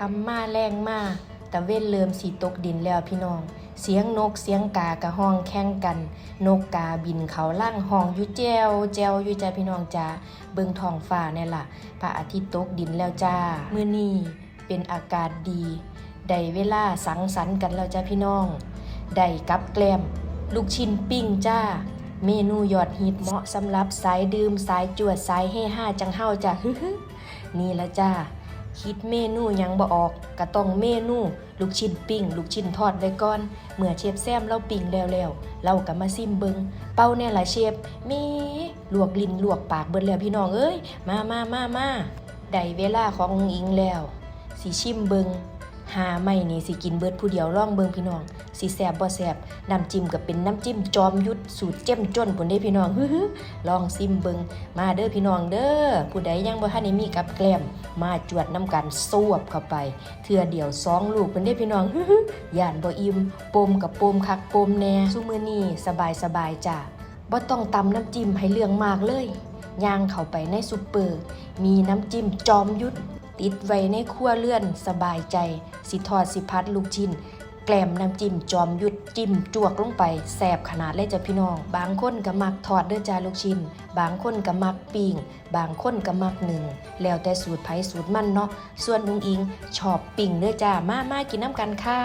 คำมาแรงมาตะเว้นเริ่มสีตกดินแล้วพี่น้อง เสียงนกเสียงกากระห้องแข่งกัน นกกาบินเขาล่างห้องอยู่แจวแจวอยู่จ้าพี่น้องจ้าเบิงท้องฟ้าเนี่ยล่ะพระอาทิตย์ตกดินแล้วจ้ามื้อนี้เป็นอากาศดีได้เวลาสังสรรค์กันแล้วจ้าพี่น้องได้กับแกล้มลูกชิ้นปิ้งจ้า เมนูยอดฮิตเหมาะสำหรับสายดื่มสายจวดสายเฮฮาจังเฮาจ้าฮึฮึนี่ละจ้า คิดเมนูยังบ่ออกก็ต้องเมนูลูกชิ้นปิ้งลูกชิ้นทอดไว้ก่อน เมื่อเชฟแซมเราปิ้งแล้วแล้วเราก็มาซิมเบิงเป้าแน่ล่ะเชฟมีลวกลิ้นลวกปากเบิดแล้วพี่น้องเอ้ยมามามามาได้เวลาขององอิงแล้ว สิชิมเบิงหาไม่นี่สิกินเบิดผู้เดียวล่องเบิงพี่น้อง สิแสบบ่แสบน้ำจิ้มก็เป็นน้ำจิ้มจอมยุทธสูตรเจ้มจนพุ่นเด้พี่น้องฮึลองซิมเบิงมาเด้อพี่น้องเด้อผู้ใดยังบ่ทันได้มีกับแกล้มมาจวดน้ำกันสวบเข้าไป เทื่อเดียวสองลูกพุ่นเด้พี่น้องฮึฮึย่านบ่อิ่มปมกับปมคักปมแน่ซุมื้อนี้สบายสบายๆจ้ะบ่ต้องตำน้ำจิ้มให้เรื่องมากเลยย่างเข้าไปในซุปเปอร์ มีน้ำจิ้มจอมยุทธติดไว้ในครัวเลื่อนสบายใจ สิทอดสิพัดลูกชิ้น แกล้มน้ำจิ้มจอมยุดจิ้มจวกลงไปแสบขนาดเลยจ้ะพี่น้อง บางคนก็มักทอดเด้อจ้าลูกชิ้น บางคนก็มักปิ้ง บางคนก็มักหนึ่ง แล้วแต่สูตรไผสูตรมันเนาะ ส่วนลุงอิงชอบปิ้งเด้อจ้ามามากินน้ำกันค่ะ